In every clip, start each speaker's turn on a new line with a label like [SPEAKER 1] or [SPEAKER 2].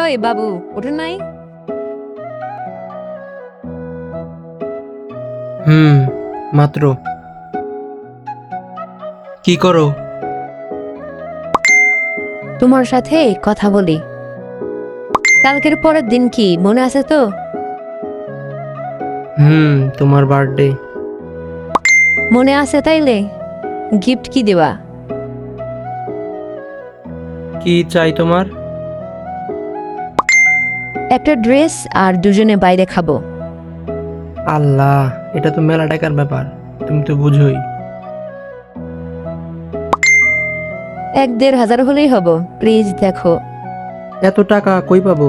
[SPEAKER 1] ওই বাবু ওঠেন নাই?
[SPEAKER 2] হুম মাত্র। কি করো?
[SPEAKER 1] তোমার সাথে কথা বলি। কালকের পরের দিন কি মনে আছে তো?
[SPEAKER 2] হুম তোমার বার্থডে।
[SPEAKER 1] মনে আছে তাইলে? গিফট কি দেবা?
[SPEAKER 2] কি চাই তোমার?
[SPEAKER 1] একটা ড্রেস আর দুজনে বাইরে খাব।
[SPEAKER 2] আল্লাহ এটা তো মেলা টাকার ব্যাপার তুমি তো বুঝোই।
[SPEAKER 1] এক দেড় হাজার হলেই হব প্লিজ দেখো।
[SPEAKER 2] এত টাকা কই পাবো?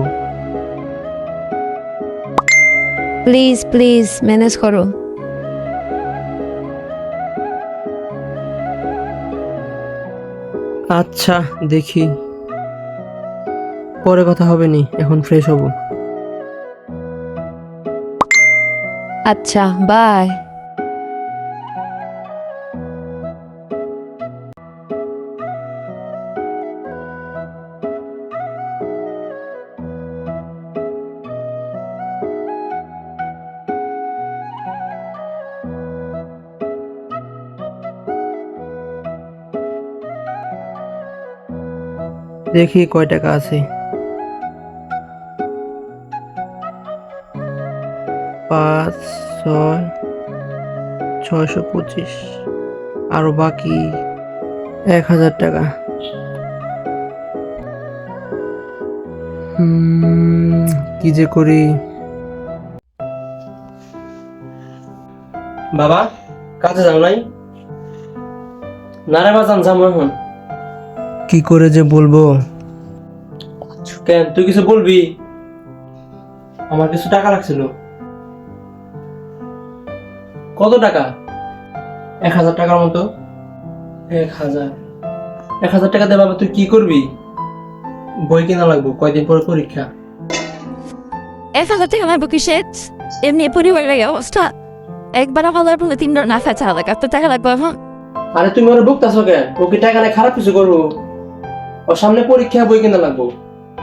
[SPEAKER 1] প্লিজ প্লিজ ম্যানেজ করো।
[SPEAKER 2] আচ্ছা দেখি। পরে কথা হবে নি এখন ফ্রেশ হব।
[SPEAKER 1] আচ্ছা বাই
[SPEAKER 2] দেখি কয় টাকা আছে। পাঁচ ছয় ছয়শো পঁচিশ। আরও বাকি এক হাজার টাকা। কি যে করি? বাবা কাজে যাও নাই? না রে বাজান যাব এখন। কি করে যে বলব? কেন? তুই কিছু বলবি? আমার কিছু টাকা লাগছিল। কত টাকা? এক হাজার টাকার মতো। এক হাজার। এক হাজার টাকা দেবে তুই কি করবি? বই কিনা লাগবো কয়দিন পরে পরীক্ষা?
[SPEAKER 3] এক হাজার টাকা লাগবে কিসের? এমনি পরিবারের অবস্থা। একবার বলে তিন না ফেচা লাগে টাকা লাগবে এখন।
[SPEAKER 2] আরে তুমি ওরা বকতাছো কেন ও কি টাকা নেই খারাপ কিছু করব? ওর সামনে পরীক্ষা বই কিনা লাগবো।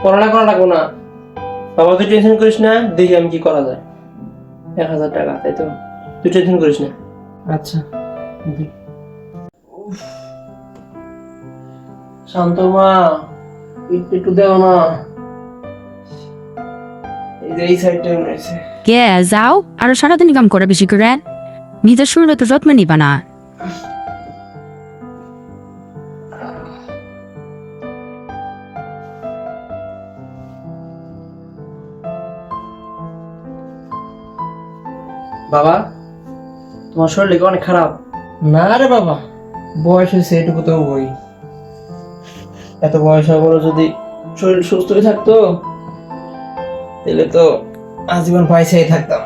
[SPEAKER 2] পড়ানা করা লাগবো না। বাবা তুই টেনশন করিস না দেখি আমি কি করা যায়। এক হাজার টাকা তাই তো? তুই টেনশন করিস না। আচ্ছা শান্ত মা একটু একটু দেও না। এই যে এই সাইডটা রয়েছে।
[SPEAKER 4] কে যাও আর সারাদিন কাম করে বেশি করে। নিজের শরীরে তো যত্ন নিবা না।
[SPEAKER 2] বাবা? তোমার শরীর লেগে অনেক খারাপ। না রে বাবা, বয়স হয়েছে এটুকু তো বই এত বয়স হওয়ার যদি শরীর সুস্থ হয়ে থাকতো, তাহলে তো আজীবন পয়সাই থাকতাম।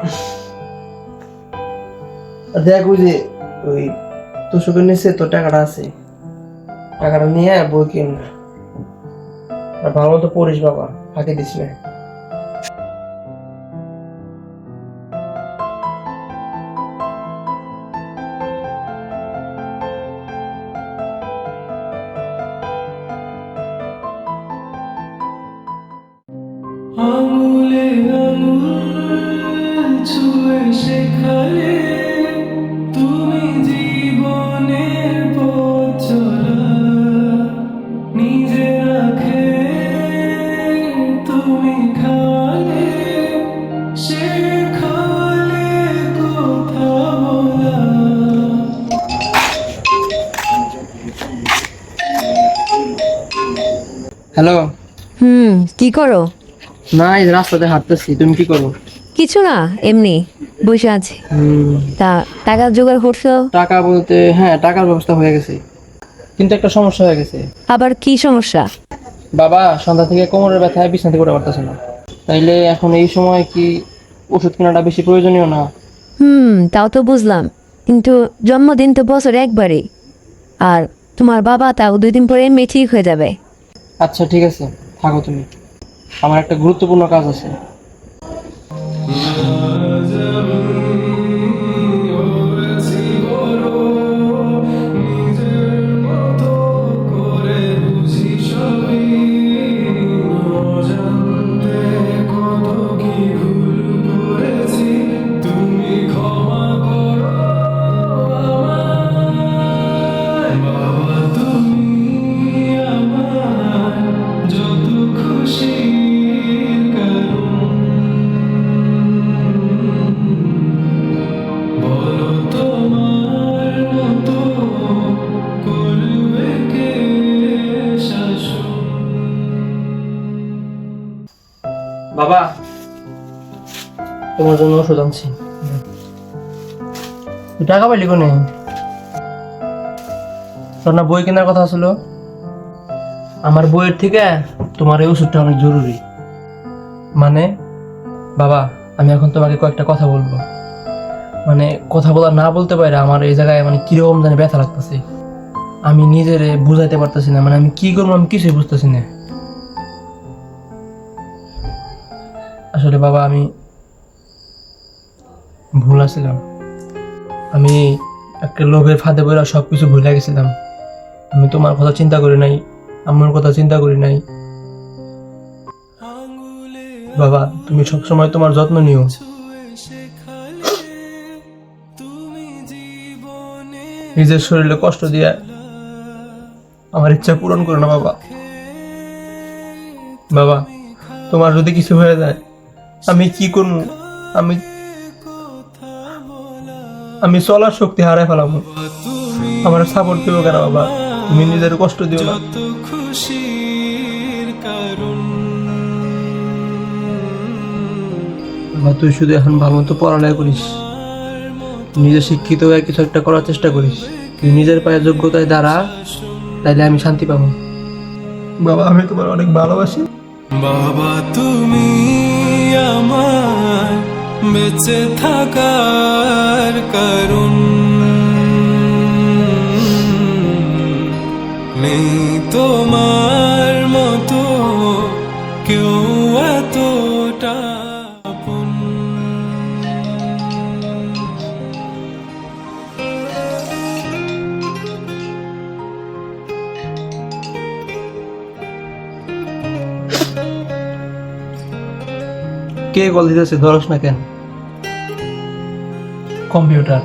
[SPEAKER 2] দেখ ওই যে, ওই তোষকের নিচে তোর টাকাটা আছে। টাকাটা নিয়ে বই কিন ভালো তো পড়িস বাবা, ফাঁকি দিস না। হ্যালো।
[SPEAKER 1] হুম কি করো?
[SPEAKER 2] না এই রাস্তাতে হাঁটতেছি তুমি কি করো
[SPEAKER 1] কিছু না এমনি বসে আছি। তা টাকা জোগাড় করছ?
[SPEAKER 2] টাকা বলতে হ্যাঁ টাকার ব্যবস্থা হয়ে গেছে। কিন্তু একটা সমস্যা হয়ে গেছে।
[SPEAKER 1] আবার কি সমস্যা?
[SPEAKER 2] বাবা সন্ধ্যা থেকে কোমরের ব্যথায় পারতেছে না। তাইলে এখন এই সময় কি ওষুধ কেনাটা বেশি প্রয়োজনীয় না?
[SPEAKER 1] হুম তাও তো বুঝলাম। কিন্তু জন্মদিন তো বছর একবারই। আর তোমার বাবা তাও দুই দিন পরে এমনি ঠিক হয়ে যাবে।
[SPEAKER 2] আচ্ছা ঠিক আছে। থাকো তুমি। আমার একটা গুরুত্বপূর্ণ কাজ আছে। বাবা। তোমার জন্য ওষুধ আনছি। টাকা পাইলি কোনে? না বই কেনার কথা ছিল? আমার বইয়ের থেকে তোমার এই ওষুধটা অনেক জরুরি। মানে বাবা, আমি এখন তোমাকে কয়েকটা কথা বলব। মানে কথা বলা না বলতে পারে আমার এই জায়গায় মানে কীরকম জানি ব্যথা লাগতেছে। আমি নিজেরে বুঝাইতে পারতেছি না মানে আমি কি করব আমি কিছুই বুঝতেছি না। আসলে বাবা, আমি ভুল আছিলাম। আমি একটা লোভের ফাঁদে পড়ে সব কিছু ভুলে গেছিলাম। আমি তোমার কথা চিন্তা করি নাই আমার কথা চিন্তা করি নাই। বাবা, তুমি সবসময় তোমার যত্ন নিও। নিজের শরীরে কষ্ট দিয়ে আমার ইচ্ছা পূরণ করো না বাবা। বাবা, তোমার যদি কিছু হয়ে যায় আমি কি করব? আমি আমি চলার শক্তি হারাই ফেলাম। আমার সাপোর্ট দিও কেন বাবা? তুমি নিজের কষ্ট দিও না।
[SPEAKER 5] তো খুশির কারণ।
[SPEAKER 2] বাবা তুই শুধু এখন ভালো মতো পড়ালেখা করিস। নিজে শিক্ষিত হয়ে কিছু একটা করার চেষ্টা করিস। তুই নিজের পায়ে যোগ্যতায় দাঁড়া তাইলে আমি শান্তি পাবো। বাবা আমি তোমার অনেক ভালোবাসি।
[SPEAKER 5] বাবা তুমি আমার বেঁচে থাকার কারণ।
[SPEAKER 2] কে কল দিতেছে ধরস না কেন? কম্পিউটার